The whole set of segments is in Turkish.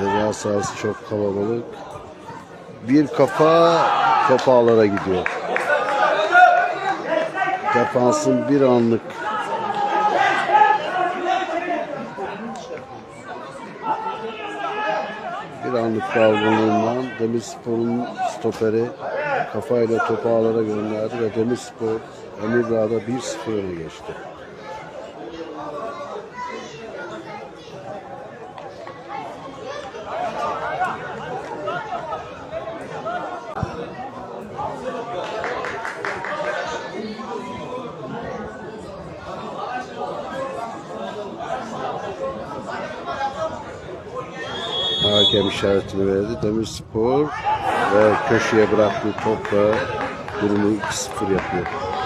Ceza sahası çok kalabalık. Bir kafa top gidiyor. Defansın bir anlık bir anlık dalgınlığından Demirspor'un stoperi kafayla topu ağlara gönderdi ve Demirspor Emirdağ'da 1-0 öne geçti. Hakem işaretini verdi. Demirspor ve köşeye bıraktığı topla durumu 2-0 yapıyor.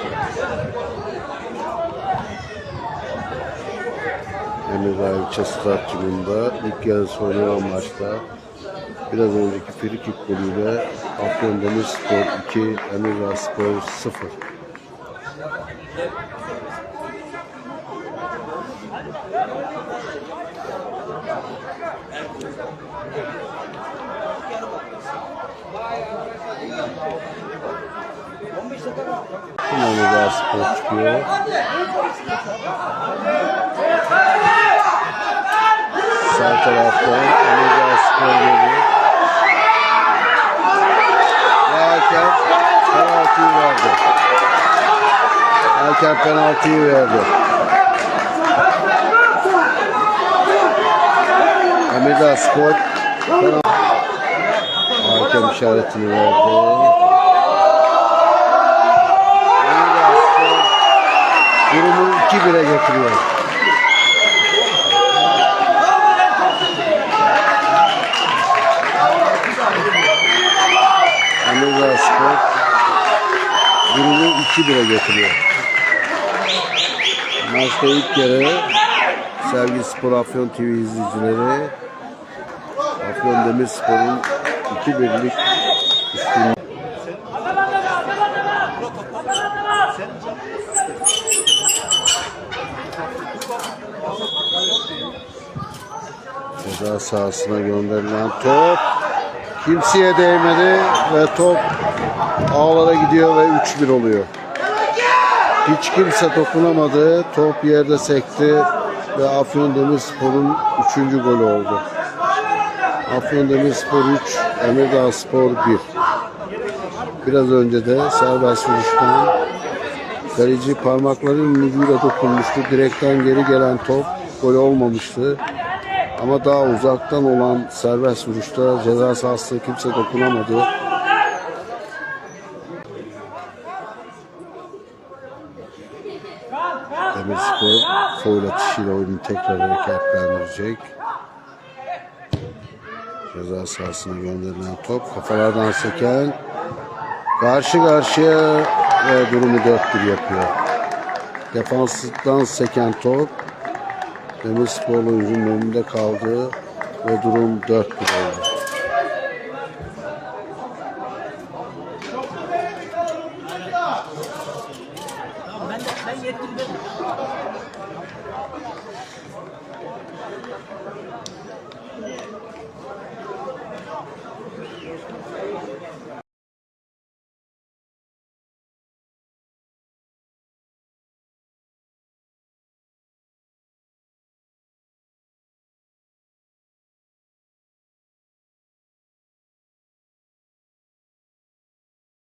Emirdağ ilçe stadyumunda ilk yarısı oynanan maçta biraz önceki frikik golüyle Afyon Demirspor 2, Emirdağ Spor 0. Yine Emirdağ Spor çıkıyor. Sağ taraftan Emirdağ Spor geliyor. Ve hakem penaltıyı verdi. Hakem penaltıyı verdi. Emirdağ Spor penaltı. Hakem işaretini verdi. 2-1'e getiriyor. Emirdağ Spor durumu 2-1'e getiriyor. Maçta ilk yarı Sergi Spor Afyon TV izleyicileri Afyon Demirspor'un 2-1'lik üstünlüğü Ceza sahasına gönderilen top kimseye değmedi ve top ağlara gidiyor ve 3-1 oluyor. Hiç kimse dokunamadı. Top yerde sekti ve Afyon Demirspor'un 3. golü oldu. Afyon Demirspor 3, Emirdağ Spor 1. Biraz önce de serbest vuruştan kaleci parmaklarının ucuyla dokunmuştu. Direkten geri gelen top gol olmamıştı. Ama daha uzaktan olan serbest vuruşta ceza sahasına kimse dokunamadı. Demirspor foul atışıyla oyunu tekrar hareketlendirecek. Ceza sahasına gönderilen top kafalardan seken karşı karşıya ve durumu 4-1 yapıyor. Defanstan seken top Demirspor oyuncunun önünde kaldı ve durum 4-1 oldu.